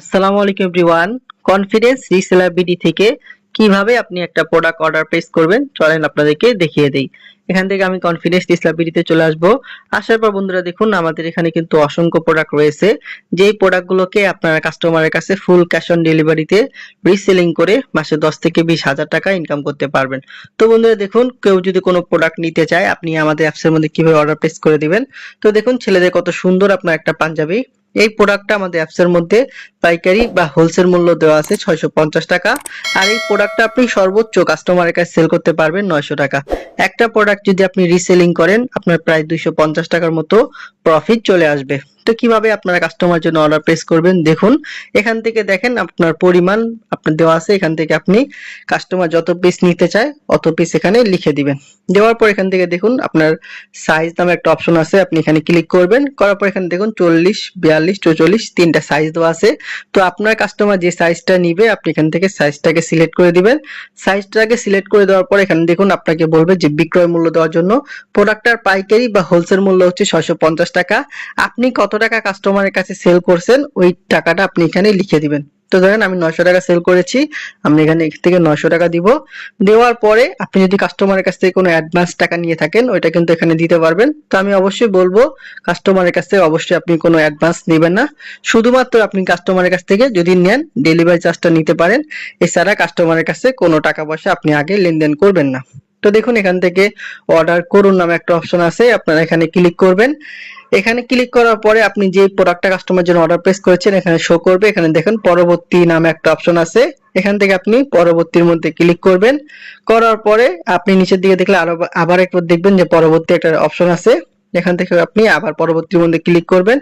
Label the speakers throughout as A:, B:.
A: আসসালামু আলাইকুম everyone. Confidence reseller BD থেকে কীভাবে আপনি একটা প্রোডাক্ট অর্ডার প্লেস করবেন, চলেন আপনাদেরকে দেখিয়ে দেই। এখান থেকে আমি কনফিডেন্স রিসেলার বিডিতে চলে আসব। আসার পর বন্ধুরা দেখুন, আমাদের এখানে কিন্তু অসংখ্য প্রোডাক্ট রয়েছে। যেই প্রোডাক্টগুলোকে আপনারা কাস্টমারের কাছে ফুল ক্যাশ অন ডেলিভারিতে রিসেলিং করে মাসে দশ থেকে বিশ হাজার টাকা ইনকাম করতে পারবেন। তো বন্ধুরা দেখুন, কেউ যদি কোনো প্রোডাক্ট নিতে চায়, আপনি আমাদের অ্যাপসের মধ্যে কীভাবে অর্ডার প্লেস করে দিবেন? তো দেখুন, ছেলেদের কত সুন্দর আপনার একটা পাঞ্জাবি। এই প্রোডাক্টটা আমাদের অ্যাপসের মধ্যে পাইকারি বা হোলসেল মূল্য দেওয়া আছে ছয়শো পঞ্চাশ টাকা। আর এই প্রোডাক্টটা আপনি সর্বোচ্চ কাস্টমারের কাছে সেল করতে পারবেন নয়শো টাকা। একটা প্রোডাক্ট যদি আপনি রিসেলিং করেন, আপনার প্রায় দুইশো পঞ্চাশ টাকার মতো প্রফিট চলে আসবে। তো কীভাবে আপনারা কাস্টমার জন্য অর্ডার প্লেস করবেন, দেখুন। এখান থেকে দেখেন আপনার পরিমাণ আপনার দেওয়া আছে, এখান থেকে আপনি কাস্টমার যত পিস নিতে চায়, অত পিস এখানে লিখে দিবেন। দেওয়ার পর এখান থেকে দেখুন আপনার সাইজ নামে একটা অপশন আছে, আপনি এখানে ক্লিক করবেন। করার পর এখানে দেখুন চল্লিশ, বিয়াল্লিশ, চৌচল্লিশ তিনটা সাইজ দেওয়া আছে। তো আপনার কাস্টমার যে সাইজটা নিবে, আপনি এখান থেকে সাইজটাকে সিলেক্ট করে দিবেন। সাইজটাকে সিলেক্ট করে দেওয়ার পর এখানে দেখুন আপনাকে বলবে যে বিক্রয় মূল্য দেওয়ার জন্য। প্রোডাক্টটার পাইকারি বা হোলসেল মূল্য হচ্ছে ছয়শো পঞ্চাশ টাকা। আপনি কত টাকা কাস্টমারের কাছে সেল করছেন, ওই টাকাটা আপনি এখানে লিখে দিবেন। তো ধরেন আমি নয়শো টাকা সেল করেছি, আমি এখানে এখান থেকে নয়শো টাকা দিব। দেওয়ার পরে আপনি যদি কাস্টমারের কাছ থেকে কোনো অ্যাডভান্স টাকা নিয়ে থাকেন, ওইটা কিন্তু এখানে দিতে পারবেন। তো আমি অবশ্যই বলব কাস্টমারের কাছ থেকে অবশ্যই আপনি কোনো অ্যাডভান্স নেবেন না। শুধুমাত্র আপনি কাস্টমারের কাছ থেকে যদি নেন ডেলিভারি চার্জটা নিতে পারেন। এছাড়া কাস্টমারের কাছে কোনো টাকা পয়সা আপনি আগে লেনদেন করবেন না। তো দেখুন, এখান থেকে অর্ডার করুন নামে একটা অপশন আছে, আপনারা এখানে ক্লিক করবেন। এখানে ক্লিক করার পরে আপনি যে প্রোডাক্টটা কাস্টমার জন্য অর্ডার প্লেস করেছেন, এখানে শো করবে। এখানে দেখেন, পরবর্তী নামে একটা অপশন আছে। এখান থেকে আপনি পরবর্তীর মধ্যে ক্লিক করবেন। করার পরে আপনি নিচের দিকে দেখলে আরও আবার একবার দেখবেন যে পরবর্তী একটা অপশন আছে। এখান থেকে আপনি আবার পরবর্তীর মধ্যে ক্লিক করবেন।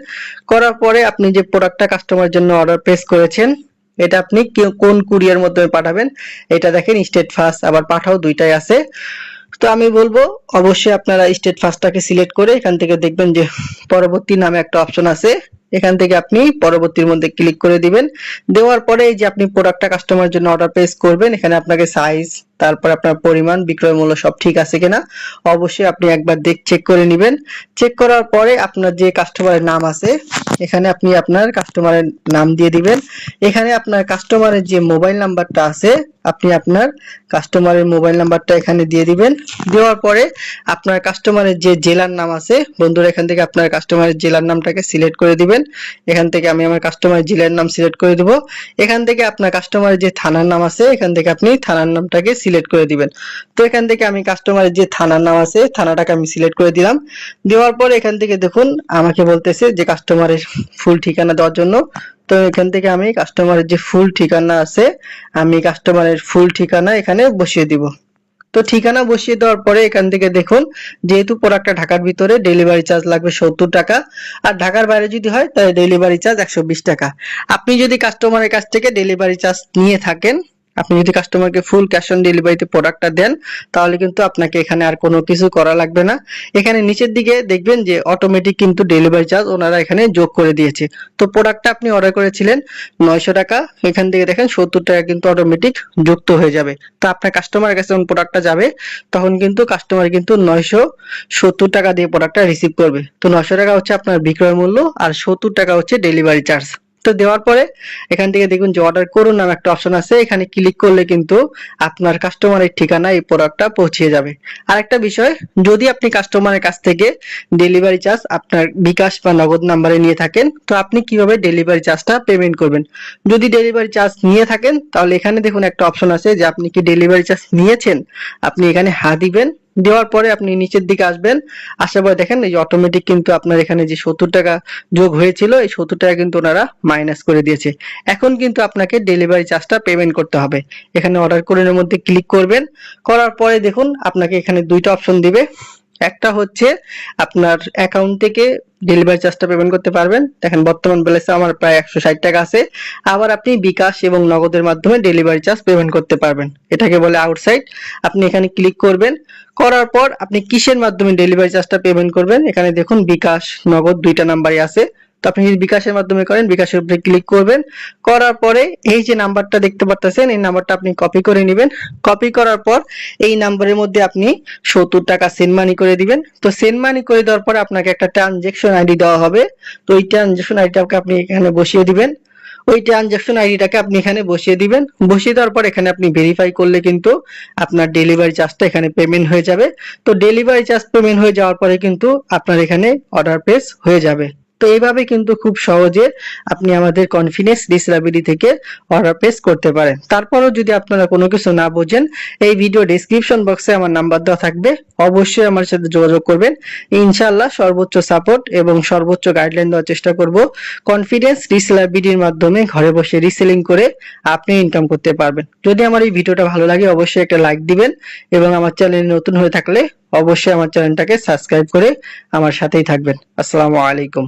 A: করার পরে আপনি যে প্রোডাক্টটা কাস্টমার জন্য অর্ডার প্লেস করেছেন এটা আপনি কোন কুরিয়ার মাধ্যমে পাঠাবেন, এটা দেখেন স্টেট ফার্স্ট আবার পাঠাও দুইটাই আছে। তো আমি বলব, অবশ্যই আপনারা স্টেট ফার্স্টটাকে সিলেক্ট করে এখান থেকে দেখবেন যে পরবর্তী নামে একটা অপশন আছে। এখান থেকে আপনি পরবর্তীর মধ্যে ক্লিক করে দিবেন। দেওয়ার পরে যে আপনি প্রোডাক্টটা কাস্টমারের জন্য অর্ডার প্লেস করবেন, এখানে আপনাকে সাইজ তারপর আপনার পরিমাণ, বিক্রয় মূল্য সব ঠিক আছে কিনা, অবশ্যই আপনি একবার দেখ চেক করে নেবেন। চেক করার পরে আপনার যে কাস্টমারের নাম আছে, এখানে আপনি আপনার কাস্টমারের নাম দিয়ে দিবেন। এখানে আপনার কাস্টমারের যে মোবাইল নাম্বারটা আছে, আপনি আপনার কাস্টমারের মোবাইল নাম্বারটা এখানে দিয়ে দিবেন। দেওয়ার পরে আপনার কাস্টমারের যে জেলার নাম আছে, বন্ধুরা এখান থেকে আপনার কাস্টমারের জেলার নামটাকে সিলেক্ট করে দিবেন। এখান থেকে আমি আমার কাস্টমারের জেলার নাম সিলেক্ট করে দিব। এখান থেকে আপনার কাস্টমারের যে থানার নাম আছে, এখান থেকে আপনি থানার নামটাকে সিলেক্ট করে দিবেন। তো এখান থেকে আমি কাস্টমারের যে থানার নাম আছে থানাটাকে আমি সিলেক্ট করে দিলাম। দেওয়ার পর এখান থেকে দেখুন, আমাকে বলতেছে যে কাস্টমারের ফুল ঠিকানা দেওয়ার জন্য। তো এখান থেকে আমি কাস্টমারের যে ফুল ঠিকানা আছে, আমি কাস্টমারের ফুল ঠিকানা এখানে বসিয়ে দিব। তো ঠিকানা বসিয়ে দেওয়ার পরে এখান থেকে দেখুন, যেহেতু প্রোডাক্টটা ঢাকার ভিতরে ডেলিভারি চার্জ লাগবে সত্তর টাকা। আর ঢাকার বাইরে যদি হয়, তাহলে ডেলিভারি চার্জ একশো বিশ টাকা। আপনি যদি কাস্টমারের কাছ থেকে ডেলিভারি চার্জ নিয়ে থাকেন আপনি যদি কাস্টমারকে ফুল ক্যাশ অন ডেলিভারিতে প্রোডাক্টটা দেন, তাহলে কিন্তু আপনাকে এখানে আর কোনো কিছু করা লাগবে না। এখানে নিচের দিকে দেখবেন যে অটোমেটিক কিন্তু ডেলিভারি চার্জ ওনারা এখানে যোগ করে দিয়েছে। তো প্রোডাক্টটা আপনি অর্ডার করেছিলেন নয়শো টাকা, এখান থেকে দেখেন সত্তর টাকা কিন্তু অটোমেটিক যুক্ত হয়ে যাবে। তো আপনার কাস্টমারের কাছে যখন প্রোডাক্টটা যাবে, তখন কিন্তু কাস্টমার কিন্তু নয়শো সত্তর টাকা দিয়ে প্রোডাক্টটা রিসিভ করবে। তো নয়শো টাকা হচ্ছে আপনার বিক্রয় মূল্য আর সত্তর টাকা হচ্ছে ডেলিভারি চার্জ তো দেওয়ার পরে এখান থেকে দেখুন যে অর্ডার করুন নামে একটা অপশন আছে। এখানে ক্লিক করলে কিন্তু আপনার কাস্টমারের ঠিকানা এই প্রোডাক্টটা পৌঁছে যাবে। আর একটা বিষয়, যদি আপনি কাস্টমারের কাছ থেকে ডেলিভারি চার্জ আপনার বিকাশ বা নগদ নাম্বারে নিয়ে থাকেন, তো আপনি কীভাবে ডেলিভারি চার্জটা পেমেন্ট করবেন? যদি ডেলিভারি চার্জ নিয়ে থাকেন, তাহলে এখানে দেখুন একটা অপশন আছে যে আপনি কি ডেলিভারি চার্জ নিয়েছেন? আপনি এখানে হা দিবেন দেওয়ার পরে আপনি নিচের দিকে আসবেন। আসার পরে দেখেন এই অটোমেটিক কিন্তু আপনার এখানে যে সত্তর টাকা যোগ হয়েছিল, এই সত্তর টাকা কিন্তু ওনারা মাইনাস করে দিয়েছে। এখন কিন্তু আপনাকে ডেলিভারি চার্জটা পেমেন্ট করতে হবে। এখানে অর্ডার করার মধ্যে ক্লিক করবেন। করার পরে দেখুন, আপনাকে এখানে দুইটা অপশন দিবে। একটা হচ্ছে আপনার অ্যাকাউন্ট থেকে ডেলিভারি চার্জটা পেমেন্ট করতে পারবেন। দেখেন, বর্তমান ব্যালেন্সে আমার প্রায় একশো ষাট টাকা আছে। আবার আপনি বিকাশ এবং নগদের মাধ্যমে ডেলিভারি চার্জ পেমেন্ট করতে পারবেন। এটাকে বলে আউটসাইড আপনি এখানে ক্লিক করবেন। করার পর আপনি কিসের মাধ্যমে ডেলিভারি চার্জটা পেমেন্ট করবেন? এখানে দেখুন, বিকাশ, নগদ দুইটা নাম্বারই আছে। তো আপনি যদি বিকাশের মাধ্যমে করেন, বিকাশের উপরে ক্লিক করবেন। করার পরে এই যে নাম্বারটা দেখতে পাচ্ছেন এই নাম্বারটা আপনি কপি করে নেবেন। কপি করার পর এই নাম্বারের মধ্যে আপনি সত্তর টাকা সেন্ড মানি করে দিবেন। তো সেন্ড মানি করে দেওয়ার পরে আপনাকে একটা ট্রানজেকশন আইডি দেওয়া হবে। তো ওই ট্রানজেকশন আইডিটাকে আপনি এখানে বসিয়ে দিবেন। ওই ট্রানজাকশন আইডিটাকে আপনি এখানে বসিয়ে দিবেন। বসিয়ে দেওয়ার পর এখানে আপনি ভেরিফাই করলে কিন্তু আপনার ডেলিভারি চার্জটা এখানে পেমেন্ট হয়ে যাবে। তো ডেলিভারি চার্জ পেমেন্ট হয়ে যাওয়ার পরে কিন্তু আপনার এখানে অর্ডার প্লেস হয়ে যাবে। তো এইভাবে কিন্তু খুব সহজে আপনি আমাদের কনফিডেন্স ডিসলাবিলিটি থেকে অর্ডার প্লেস করতে পারেন। তারপরও যদি আপনারা কোনো কিছু না বোঝেন, এই ভিডিও ডেসক্রিপশন বক্সে আমার নাম্বার দেওয়া থাকবে। অবশ্যই আমার সাথে যোগাযোগ করবেন। ইনশাআল্লাহ সর্বোচ্চ সাপোর্ট এবং সর্বোচ্চ গাইডলাইন দেওয়ার চেষ্টা করব। কনফিডেন্স রিসেলাবিলিটির মাধ্যমে ঘরে বসে রিসেলিং করে আপনি ইনকাম করতে পারবেন। যদি আমার এই ভিডিওটা ভালো লাগে, অবশ্যই একটা লাইক দিবেন এবং আমার চ্যানেল নতুন হয়ে থাকলে অবশ্যই আমার চ্যানেলটাকে সাবস্ক্রাইব করে আমার সাথেই থাকবেন। আসসালামু আলাইকুম।